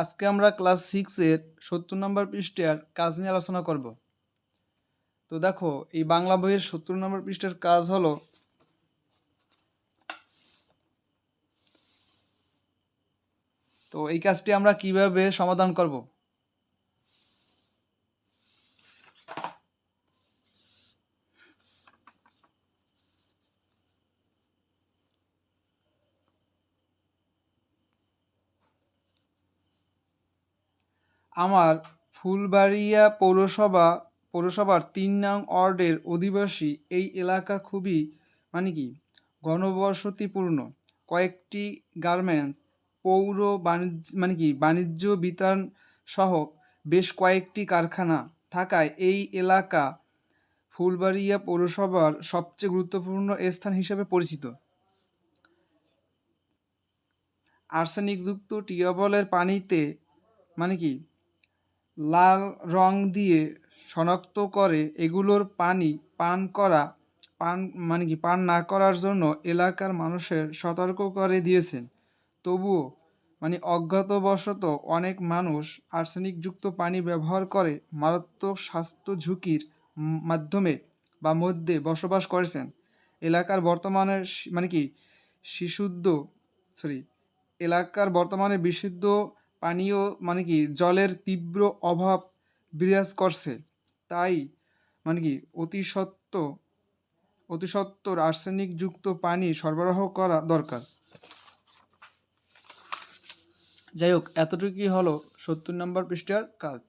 আজকে আমরা ক্লাস সিক্সের সত্তর নম্বর পৃষ্ঠার কাজ নিয়ে আলোচনা করব। তো দেখো, এই বাংলা বইয়ের সত্তর নম্বর পৃষ্ঠার কাজ হলো তো এই কাজটি আমরা কীভাবে সমাধান করব? আমার ফুলবাড়িয়া পৌরসভা, পৌরসভার তিন নং ওয়ার্ডের অধিবাসী এই এলাকা খুবই মানে কি, ঘনবসতিপূর্ণ। কয়েকটি গার্মেন্টস, পৌর বাণিজ্য মানে কি, বাণিজ্য বিতান সহ বেশ কয়েকটি কারখানা থাকায় এই এলাকা ফুলবাড়িয়া পৌরসভার সবচেয়ে গুরুত্বপূর্ণ স্থান হিসেবে পরিচিত। আর্সেনিকযুক্ত টিউবওয়েলের পানিতে মানে কি লাল রং দিয়ে শনাক্ত করে এগুলোর পানি পান করা, পান মানে কি, পান না করার জন্য এলাকার মানুষের সতর্ক করে দিয়েছেন। তবুও মানে অজ্ঞাতবশত অনেক মানুষ আর্সেনিকযুক্ত পানি ব্যবহার করে মারাত্মক স্বাস্থ্য ঝুঁকির মাধ্যমে বা মধ্যে বসবাস করেছেন। এলাকার বর্তমানের মানে কি, শিশুদ্ধ সরি এলাকার বর্তমানে বিশুদ্ধ পানীয় মানে কি, জলের তীব্র অভাব বিরাজ করছে। তাই মানে কি, অতি সত্য, অতি আর্সেনিকযুক্ত পানি সরবরাহ করা দরকার। যাই হোক, এতটুকুই হলো সত্তর নম্বর পৃষ্ঠার কাজ।